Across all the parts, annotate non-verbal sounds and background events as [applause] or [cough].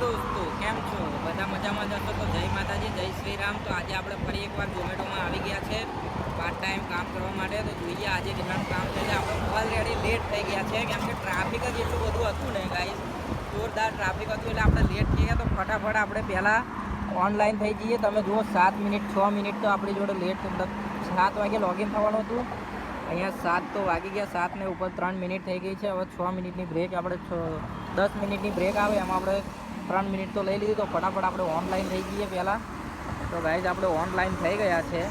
દોસ્તો, કેમ છો? બધા મજામાં જશો તો જય માતાજી, જય શ્રી રામ. તો આજે આપણે ફરી એકવાર ઝોમેટોમાં આવી ગયા છે પાર્ટ ટાઈમ કામ કરવા માટે. તો જોઈએ આજે કેટલાનું કામ છે આપણે ઓલરેડી લેટ થઈ ગયા છે. કેમ કે ટ્રાફિક જ એટલું બધું હતું ને ગાઈસ જોરદાર ટ્રાફિક હતું એટલે આપણે લેટ થઈ ગયા. તો ફટાફટ આપણે પહેલાં ઓનલાઈન થઈ જઈએ. તમે જુઓ, સાત મિનિટ, છ મિનિટ તો આપણી જોડે લેટ સાત વાગે લોગિન થવાનું હતું. અહીંયા સાત તો વાગી ગયા. સાત ને ઉપર ત્રણ મિનિટ થઈ ગઈ છે. હવે છ મિનિટની બ્રેક આપણે દસ મિનિટની બ્રેક આવે. એમાં આપણે ત્રણ મિનિટ તો લઈ લીધી તો ફટાફટ આપણે ઓનલાઈન થઈ જઈએ પહેલાં. તો ગાઈઝ આપણે ઓનલાઈન થઈ ગયા છે.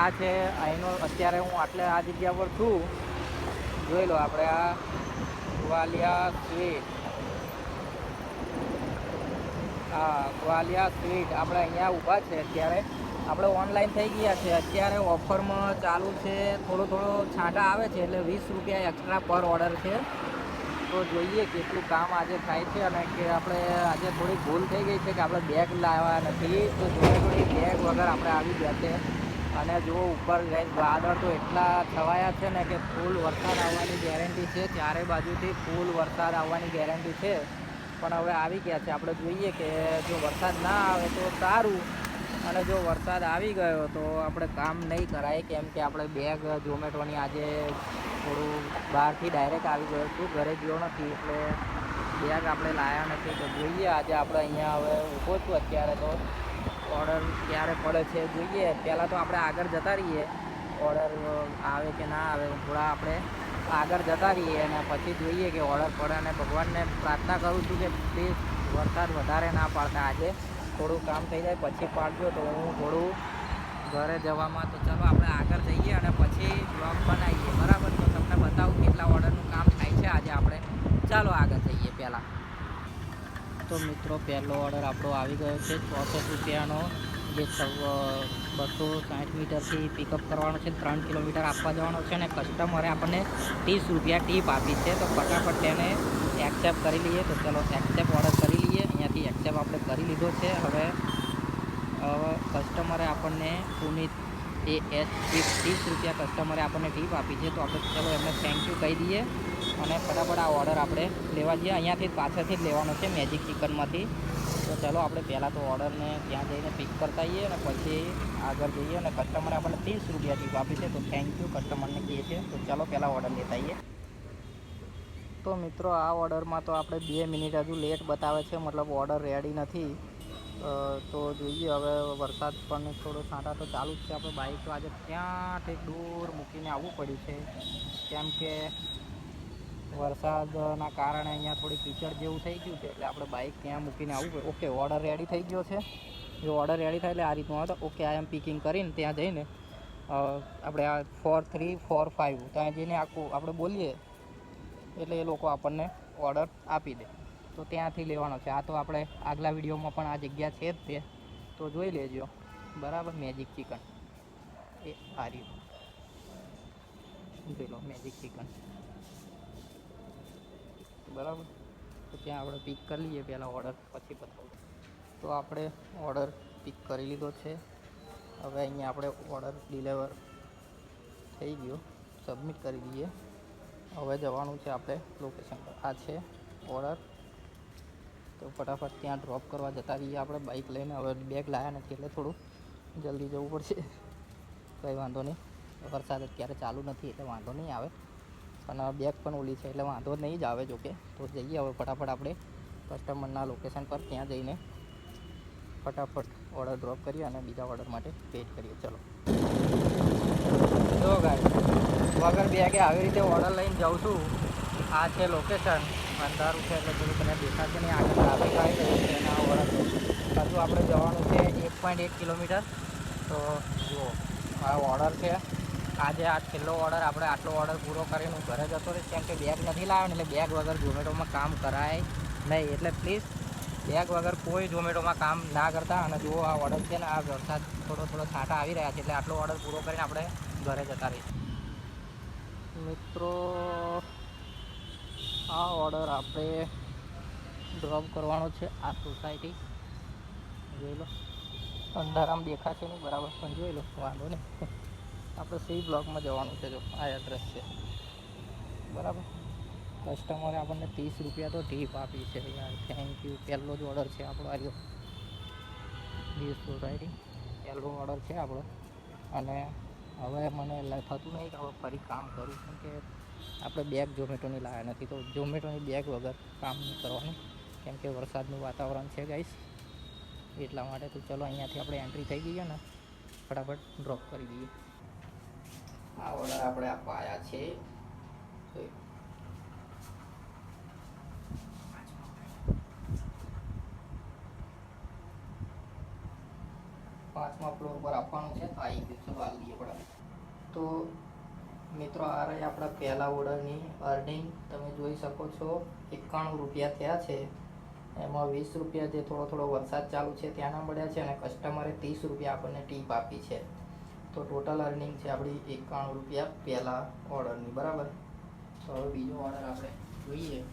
આ છે અહીંનો, અત્યારે હું આટલે આ જગ્યા પર છું. જોઈ લો આપણે આ ગ્વાલિયા સ્વીટ હા, ગ્વાલિયા સ્વીટ આપણે અહીંયા ઊભા છે અત્યારે. આપણે ઓનલાઈન થઈ ગયા છે. અત્યારે ઓફરમાં ચાલુ છે. થોડો થોડો છાંટા આવે છે એટલે વીસ રૂપિયા એક્સ્ટ્રા પર ઓર્ડર છે. તો જોઈએ કેટલું કામ આજે થાય છે અને કે આપણે આજે થોડી ભૂલ થઈ ગઈ છે કે આપણે બેગ લાવ્યા નથી. તો જોડે થોડી બેગ વગર આપણે આવી ગયા છે. અને જો ઉપર વાદળ તો એટલા છવાયા છે ને કે ફૂલ વરસાદ આવવાની ગેરંટી છે. ચારે બાજુથી ફૂલ વરસાદ આવવાની ગેરંટી છે. પણ હવે આવી ગયા છે. આપણે જોઈએ કે જો વરસાદ ના આવે તો સારું. અને જો વરસાદ આવી ગયો તો આપણે કામ નહીં કરાય, કેમ કે આપણે બેગ, ઝોમેટોની આજે થોડું બહારથી ડાયરેક્ટ આવી ગયો. છું ઘરે ગયો નથી, એટલે બેગ આપણે લાવ્યા નથી. તો જોઈએ આજે આપણે અહીંયા હવે ઊભો છું અત્યારે તો. ઓર્ડર ક્યારે પડે છે જોઈએ. પહેલાં તો આપણે આગળ જતા રહીએ. ઓર્ડર આવે કે ના આવે, થોડા આપણે આગળ જતા રહીએ અને પછી જોઈએ કે ઓર્ડર પડે અને ભગવાનને પ્રાર્થના કરું છું કે પ્લીઝ વરસાદ વધારે ના પાડતા આજે. થોડું કામ થઈ જાય, પછી પાડજો તો હું થોડું ઘરે જવામાં તો ચાલો આપણે આગળ જઈએ અને પછી બ્લોગ બનાવીએ. બરાબર? તો તમને બતાવું કેટલા ઓર્ડરનું કામ થાય છે. આજે આપણે ચાલો આગળ જઈએ પહેલાં. તો મિત્રો, પહેલો ઓર્ડર આપણો આવી ગયો છે. ચોસઠ રૂપિયાનો. જે બસો સાઠ મીટરથી પિકઅપ કરવાનો છે. ત્રણ કિલોમીટર આપવા જવાનો છે અને કસ્ટમરે આપણને ત્રીસ રૂપિયા ટીપ આપી છે. તો ફટાફટ તેને એક્સેપ્ટ કરી લઈએ. તો ચલો એક્સેપ્ટ ઓર્ડર કરી લઈએ આપણે કરી લીધો છે. હવે કસ્ટમરે આપણને પુનિત એ એસ ત્રીસ રૂપિયા કસ્ટમરે આપણને ટીપ આપી છે. તો આપણે ચલો એમને થેન્ક યુ કહી દઈએ અને ફટાફટ આ ઓર્ડર આપણે લેવા જઈએ. અહીંયાથી પાછળથી જ લેવાનો છે મેજિક ચિકનમાંથી તો ચાલો આપણે પહેલાં તો ઓર્ડરને ત્યાં જઈને પિક કરતા આવીએ અને પછી આગળ જઈએ અને કસ્ટમરે આપણને ત્રીસ રૂપિયા ટીપ આપી છે. તો થેન્ક યુ કસ્ટમરને કહીએ છીએ તો ચાલો પહેલાં ઓર્ડર લેતા આવીએ. તો મિત્રો, આ ઓર્ડરમાં તો આપણે બે મિનિટ હજુ લેટ બતાવે છે, મતલબ ઓર્ડર રેડી નથી. તો જોઈએ હવે વરસાદ પણ થોડો છાંટા તો ચાલુ જ છે. આપણે બાઇક તો આજે ત્યાં દૂર મૂકીને આવવું પડ્યું છે. કેમ કે વરસાદના કારણે અહીંયા થોડી કીચડ જેવું થઈ ગયું છે, એટલે આપણે બાઇક ત્યાં મૂકીને આવવું પડે. ઓકે ઓર્ડર રેડી થઈ ગયો છે. જો ઓર્ડર રેડી થાય એટલે આ રીતનું આવે તો ઓકે આ એમ પિકિંગ કરીને ત્યાં જઈને આપણે આ ફોર થ્રી ફોર ફાઇવ ત્યાં જઈને આખું આપણે બોલીએ. એટલે એ લોકો આપણને ઓર્ડર આપી દે. તો ત્યાંથી લેવાનો છે. આ તો આપણે આગલા વિડીયોમાં પણ આ જગ્યા છે જ તે. તો જોઈ લેજો. બરાબર? મેજિક ચિકન એ આ રહ્યું જોઈ મેજિક ચિકન બરાબર? તો ત્યાં આપણે પિક કરી લઈએ પહેલાં ઓર્ડર પછી બતાવું તો આપણે ઓર્ડર પિક કરી લીધો છે. હવે અહીંયા આપણે ઓર્ડર ડિલિવર થઈ ગયો. સબમિટ કરી દઈએ. હવે જવાનું છે આપણે લોકેશન પર. આ છે ઓર્ડર તો ફટાફટ ત્યાં ડ્રોપ કરવા જતા રહીએ આપણે. બાઇક લઈને હવે બેગ લાવ્યા નથી એટલે થોડું જલ્દી જવું પડશે. કંઈ વાંધો નહીં. વરસાદ અત્યારે ચાલુ નથી એટલે વાંધો નહીં આવે. અને બેગ પણ ઓલી છે એટલે વાંધો નહીં જ આવે જોકે. તો જઈએ હવે ફટાફટ આપણે કસ્ટમરના લોકેશન પર. ત્યાં જઈને ફટાફટ ઓર્ડર ડ્રોપ કરીએ અને બીજા ઓર્ડર માટે વેઇટ કરીએ. ચલો. જો ગાય વગર બેગે આવી રીતે ઓર્ડર લઈને જાઉં છું. આ છે લોકેશન અંધારું છે એટલે થોડું તને દેખાશે નહીં. આગળ ટ્રાફિક આવી રહ્યું છે એના ઓર્ડર હજુ આપણે જવાનું છે એક પોઈન્ટ એક કિલોમીટર. તો જુઓ, આ ઓર્ડર છે. આજે આ છેલ્લો ઓર્ડર આપણે આટલો ઓર્ડર પૂરો કરીને હું ઘરે જતો રહીશ. કેમ કે બેગ નથી લાવ્યો એટલે બેગ વગર ઝોમેટોમાં કામ કરાય નહીં. એટલે પ્લીઝ બેગ વગર કોઈ ઝોમેટોમાં કામ ના કરતા અને જો આ ઓર્ડર છે ને, આ વરસાદ થોડો થોડો છાંટા આવી રહ્યા છે, એટલે આટલો ઓર્ડર પૂરો કરીને આપણે ઘરે જતા રહીએ મિત્રો, આ ઓર્ડર આપણે ડ્રોપ કરવાનો છે આ સોસાયટી જોઈ લો. અંધારામ દેખાશે નહીં, બરાબર, પણ જોઈ લો, વાંધો નહીં. [laughs] આપણે સી બ્લોકમાં જવાનું છે, જો, આ એડ્રેસ છે. બરાબર? કસ્ટમરે આપણને ત્રીસ રૂપિયા તો ટીપ આપી છે યાર. થેન્ક યુ પહેલો જ ઓર્ડર છે આપણો આવ્યો ડીશ સોસાયટી પહેલો ઓર્ડર છે આપણો. અને હવે મને થતું નહીં કે હવે ફરી કામ કરું કેમ કે આપણે બેગ ઝોમેટોની લાવ્યા નથી. તો ઝોમેટોની બેગ વગર કામ નહીં કરવાનું. કેમ કે વરસાદનું વાતાવરણ છે ગાઈસ એટલા માટે તો ચલો અહીંયાથી આપણે એન્ટ્રી થઈ ગઈ ને, ફટાફટ ડ્રોપ કરી દઈએ. આ ઓર્ડર આપણે આપવા આવ્યા છે જોઈ. પાંચમા ફ્લોર પર આપવાનું છે, તો આવી ગયું છે દઈએ આપણે. તો મિત્રો, આ રહી આપણા પહેલા ઓર્ડરની અર્નિંગ તમે જોઈ શકો છો, એકાણું રૂપિયા થયા છે. એમાં વીસ રૂપિયા જે થોડો થોડો વરસાદ ચાલુ છે ત્યાંના મળ્યા છે અને કસ્ટમરે ત્રીસ રૂપિયા આપણને ટીપ આપી છે. તો ટોટલ અર્નિંગ છે આપણી એકાણું રૂપિયા પહેલા ઓર્ડરની, બરાબર? તો હવે બીજો ઓર્ડર આપણે જોઈએ.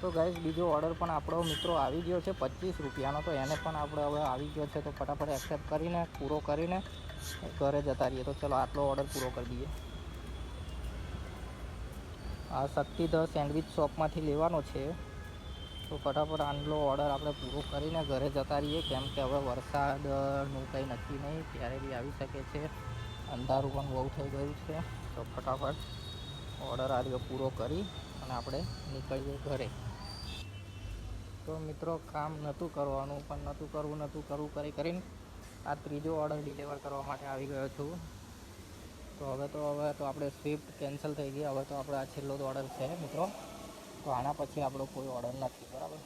તો ગાઈસ બીજો ઓર્ડર પણ આપણો મિત્રો આવી ગયો છે, પચીસ રૂપિયાનો. તો એને પણ આપણે હવે આવી ગયો છે, તો ફટાફટ એક્સેપ્ટ કરીને, પૂરો કરીને ઘરે જતા રહીએ. તો ચલો, આટલો ઓર્ડર પૂરો કરી દઈએ. આ શક્તિ ધ સેન્ડવિચ શોપમાંથી લેવાનો છે. તો ફટાફટ આટલો ઓર્ડર આપણે પૂરો કરીને ઘરે જતા રહીએ. કેમ કે હવે વરસાદનું કંઈ નક્કી નહીં ત્યારે બી આવી શકે છે. અંધારું પણ બહુ થઈ ગયું છે. તો ફટાફટ ઓર્ડર આ પૂરો કરી. અને આપણે નીકળીએ ઘરે. તો મિત્રો, કામ નહોતું કરવાનું, પણ નહોતું કરવું નહોતું કરવું, કરી કરીને આ ત્રીજો ઓર્ડર ડિલિવર કરવા માટે આવી ગયો છું. તો હવે તો હવે તો આપણે સ્વિફ્ટ કેન્સલ થઈ ગઈ. હવે તો આપણે આ છેલ્લો જ ઓર્ડર છે, મિત્રો. તો આના પછી આપણો કોઈ ઓર્ડર નથી, બરાબર?